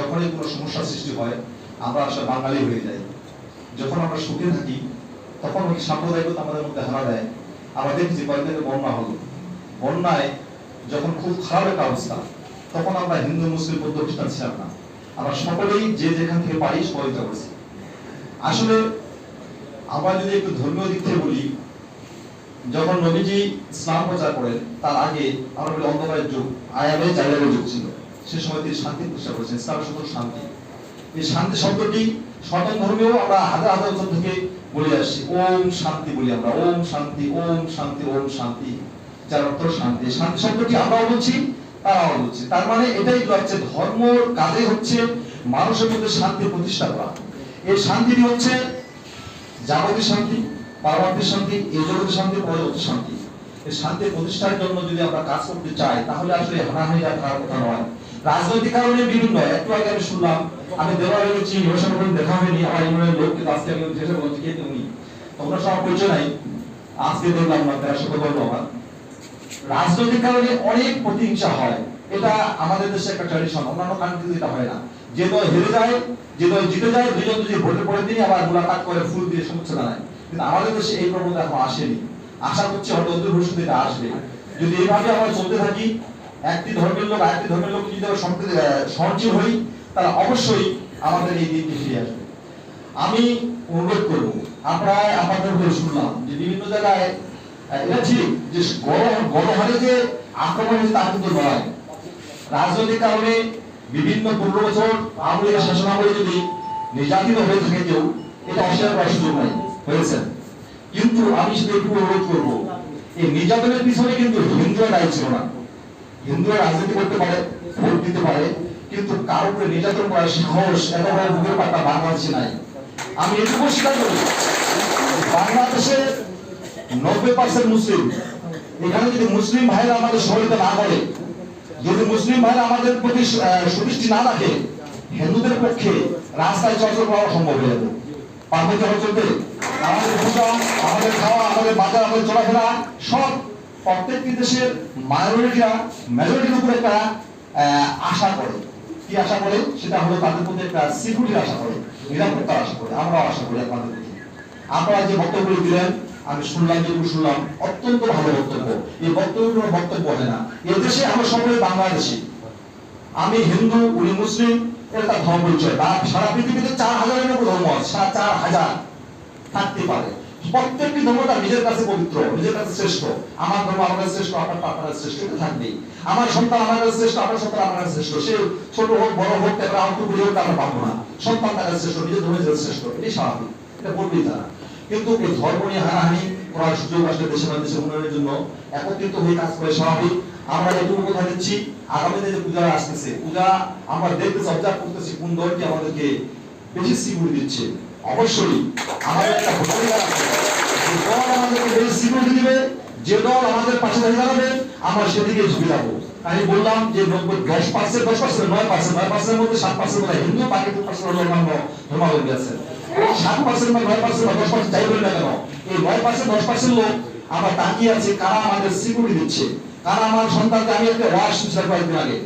যখনই কোনো সমস্যার সৃষ্টি হয়, আমরা আসলে বাঙালি হয়ে যাই। যখন আমরা সুখে থাকি, তখন ওই সাম্প্রদায়িকতা আমাদের মধ্যে হারা দেয়। আমরা দেখছি কয়েকদিন বন্যা হলো। বন্যায় যখন খুব খারাপ একটা অবস্থা, তখন আমরা হিন্দু, মুসলিম, বৌদ্ধ, খ্রিস্টান ছিলাম না। আমরা সকলেই যে যেখান থেকে পারি সহযোগিতা করছি। আসলে আমরা যদি একটু ধর্মীয় দিক থেকে বলি, যখন নবীজি ইসলাম প্রচার করেন, তার আগে আমরা অন্ধকারের যুগ, আয়ামে জাইলামের যুগ ছিল। সে সময় তিনি শান্তি প্রতিষ্ঠা করেছেন ইসলাম শুধু শান্তি। এই শান্তি শব্দটি সনাতন ধর্মেও আমরা হাজার হাজার বছর থেকে বলে আসছি। ওম শান্তি বলি আমরা, ওম শান্তি ওম শান্তি ওম শান্তি। যার অর্থ শান্তি। শান্তি শব্দটি আমরাও বলছি, তারাও বলছি। তার মানে এটাই হচ্ছে ধর্মর কাজে হচ্ছে মানুষের মধ্যে শান্তি প্রতিষ্ঠা করা। এই শান্তিটি হচ্ছে জাগতিক শান্তি পারমার্থিক শান্তি, এই জগতের শান্তি, পরজগতের শান্তি। এই শান্তি প্রতিষ্ঠার জন্য যদি আমরা কাজ করতে চাই, তাহলে আসলে হানাহানি আর কথা নয়। রাজনৈতিক কারণে বিভিন্ন, একটু আগে আমি শুনলাম, আমি দেওয়ালে গেছি ইউনিভার্সিটি করে দেখা হয়নি, আমার ইউনিয়নের লোক কিন্তু আজকে আমি জিজ্ঞাসা করছি কে তুমি তোমরা সব পরিচয় নাই, আজকে দেখলাম না, তার সাথে বলব আমার রাজনৈতিক কারণে অনেক প্রতিহিংসা হয়, এটা আমাদের দেশে একটা ট্র্যাডিশন অন্যান্য কান্ট্রিতে এটা হয় না। যে দল হেরে যায়, যে দল জিতে যায় দুজন যদি ভোটের পরের দিনই আবার মুলাকাত করে, ফুল দিয়ে শুভেচ্ছা জানায়। কিন্তু আমাদের দেশে এই প্রবণতা এখন আসেনি। আশা করছি হয়তো অদূর ভবিষ্যতে এটা আসবে। যদি এইভাবে আমরা চলতে থাকি একটি ধর্মের লোক আরেকটি ধর্মের লোক যদি সম্প্রীতি সহনশীল হই তারা অবশ্যই আমাদের এই দিনটি ফিরে আসবে। আমি অনুরোধ করব, আমরা আমাদের হয়ে শুনলাম যে বিভিন্ন জায়গায় এটা ঠিক যে যে আক্রমণ তা কিন্তু নয়। রাজনৈতিক কারণে বিভিন্ন পনেরো বছর আওয়ামী শাসনামলে যদি নির্যাতিত হয়ে থাকে কেউ, এটা অস্বীকার করার সুযোগ নাই, হয়েছে। কিন্তু আমি শুধু একটু অনুরোধ করব, এই নির্যাতনের পিছনে কিন্তু হিন্দুরা দায়ী ছিল না। হিন্দুরা রাজনীতি করতে পারে, ভোট দিতে পারে, কিন্তু কারও উপরে নির্যাতন করার সাহস এত বড় বুকের পাতা বাংলাদেশে নাই। আমি এটুকু স্বীকার করি, বাংলাদেশে নব্বই পার্সেন্ট মুসলিম। এখানে যদি মুসলিম ভাইরা আমাদের সহযোগিতা না করে, যদি মুসলিম ভাইরা আমাদের প্রতি সুদৃষ্টি না রাখে, হিন্দুদের পক্ষে রাস্তায় চলাচল করা সম্ভব হয়ে যাবে। পারবে কি আমাদের পূজা আমাদের খাওয়া, আমাদের বাজার, আমাদের চলাফেরা সব প্রত্যেকটি দেশের মাইনরিটিরা মেজরিটির উপরে একটা আশা করে। কি আশা করে? সেটা হলো তাদের প্রতি একটা সিকিউরিটির আশা করে, নিরাপত্তার আশা করে। আমরাও আশা করি আপনাদের প্রতি। আপনারা যে বক্তব্যগুলো দিলেন, আমি শুনলাম যেগুলো শুনলাম, অত্যন্ত ভালো বক্তব্য। এই বক্তব্যগুলো বক্তব্য হয় না। এদেশে আমরা সকলে বাংলাদেশি। আমি হিন্দু, উনি মুসলিম এটা ধর্ম পরিচয়। সারা পৃথিবীতে চার হাজারের উপর ধর্ম আছে, সারা চার হাজার থাকতে পারে। প্রত্যেকটি ধর্ম তার নিজের কাছে পবিত্র, নিজের কাছে শ্রেষ্ঠ। আমার ধর্ম আমার কাছে শ্রেষ্ঠ আপনার আপনার কাছে শ্রেষ্ঠ, এটা থাকবেই আমার সন্তান আমার কাছে শ্রেষ্ঠ, আপনার সন্তান আমার কাছে শ্রেষ্ঠ। সে ছোট হোক, বড় হোক তারপরে অল্প করে হোক আমরা পাবো না। সন্তান তার কাছে শ্রেষ্ঠ, নিজের ধর্মের কাছে শ্রেষ্ঠ। এটাই স্বাভাবিক, এটা বলবেই তারা। কিন্তু এই ধর্ম নিয়ে হানাহানি করার সুযোগ আসলে দেশে দেশের উন্নয়নের জন্য একত্রিত হয়ে কাজ করে স্বাভাবিক। আমরা এটুকু কথা দিচ্ছি, আগামী দিনে পূজা আসতেছে, পূজা আমরা দেখতেছি অবজার্ভ করতেছি, কোন দলটি আমাদেরকে বেশি সিকিউরিটি দিচ্ছে। অবশ্যই আমাদের একটা আছে যে দল আমাদেরকে বেশি সিকিউরিটি দিবে, যে দল আমাদের পাশে দাঁড়াবে, আমরা সেদিকে ঝুঁকে যাব। আমি বললাম যে দশ পার্সেন্ট দশ পার্সেন্ট নয় পার্সেন্ট নয় পার্সেন্টের মধ্যে সাত পার্সেন্ট মধ্যে হিন্দু, বাকি পার্সেন্ট অন্যান্য ধর্মাবলম্বী আছে। সাত পার্সেন্ট বা নয় পার্সেন্ট বা দশ পার্সেন্ট যাই না কেন, এই নয় পার্সেন্ট দশ পার্সেন্ট লোক আমরা তাকিয়ে আছি কারা আমাদের সিকিউরিটি দিচ্ছে, কারা আমার সন্তানকে আমি একটা ওয়াশ আগে।